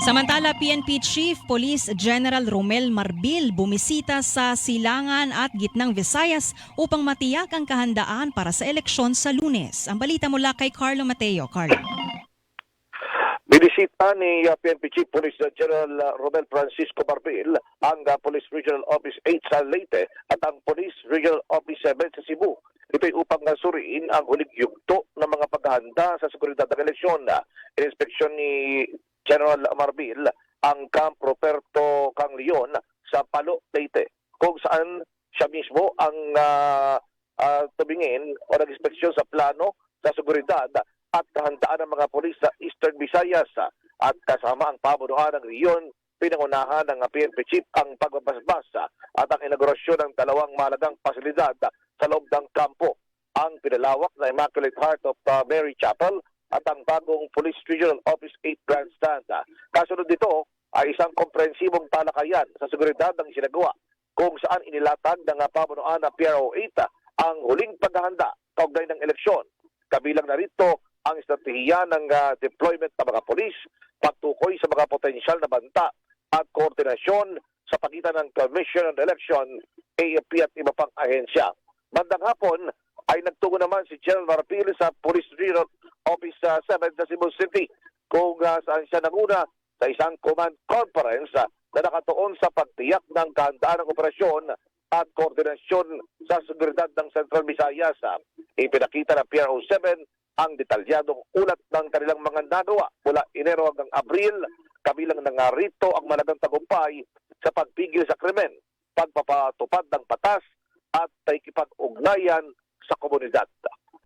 Samantala, PNP Chief Police General Romel Marbil bumisita sa Silangan at Gitnang Visayas upang matiyak ang kahandaan para sa eleksyon sa lunes. Ang balita mula kay Carlo Mateo. Carlo. Binisita ni uh, PNP Chief Police General uh, Romel Francisco Barbil ang uh, Police Regional Office 8 sa Leyte at ang Police Regional Office 7 sa Cebu. Ito'y upang uh, suriin ang huling yugto ng mga paghahanda sa seguridad ng eleksyon. Inspeksyon ni General Marbil ang Camp Roberto Kang Leon sa Palo, Leyte kung saan siya mismo ang uh, uh, tumingin o nag-inspeksyon sa plano sa seguridad at kahandaan ng mga polis sa Eastern Visayas ah, at kasama ang pamunuan ng riyon pinangunahan ng PNP chief ang pagbabasbas ah, at ang inaugurasyon ng dalawang malagang pasilidad ah, sa loob ng kampo. Ang pinalawak na Immaculate Heart of ah, Mary Chapel at ang bagong Police Regional Office 8 Grandstand. ah. Kasunod dito ay isang komprehensibong talakayan sa seguridad ng sinagawa kung saan inilatag ng ah, pamunuan ng PRO 8 ah, ang huling paghahanda kaugnay ng eleksyon. Kabilang na rito ang estratehiya ng deployment ng mga polis, pagtukoy sa mga potensyal na banta at koordinasyon sa pagitan ng Commission on Election, AFP at iba pang ahensya. Bandang hapon ay nagtungo naman si General Marpil sa Police Regional Ah, 7 sa Cebu City kung ah, saan siya nanguna sa isang command conference ah, na nakatuon sa pagtiyak ng kahandaan ng operasyon at koordinasyon sa seguridad ng Central Visayas. Ah, Ipinakita ng PRO 7 ang detalyadong ulat ng kanilang mga nagawa mula Enero hanggang Abril, kabilang na nga rito ang malagang tagumpay sa pagpigil sa krimen, pagpapatupad ng batas at pakikipag-ugnayan sa komunidad.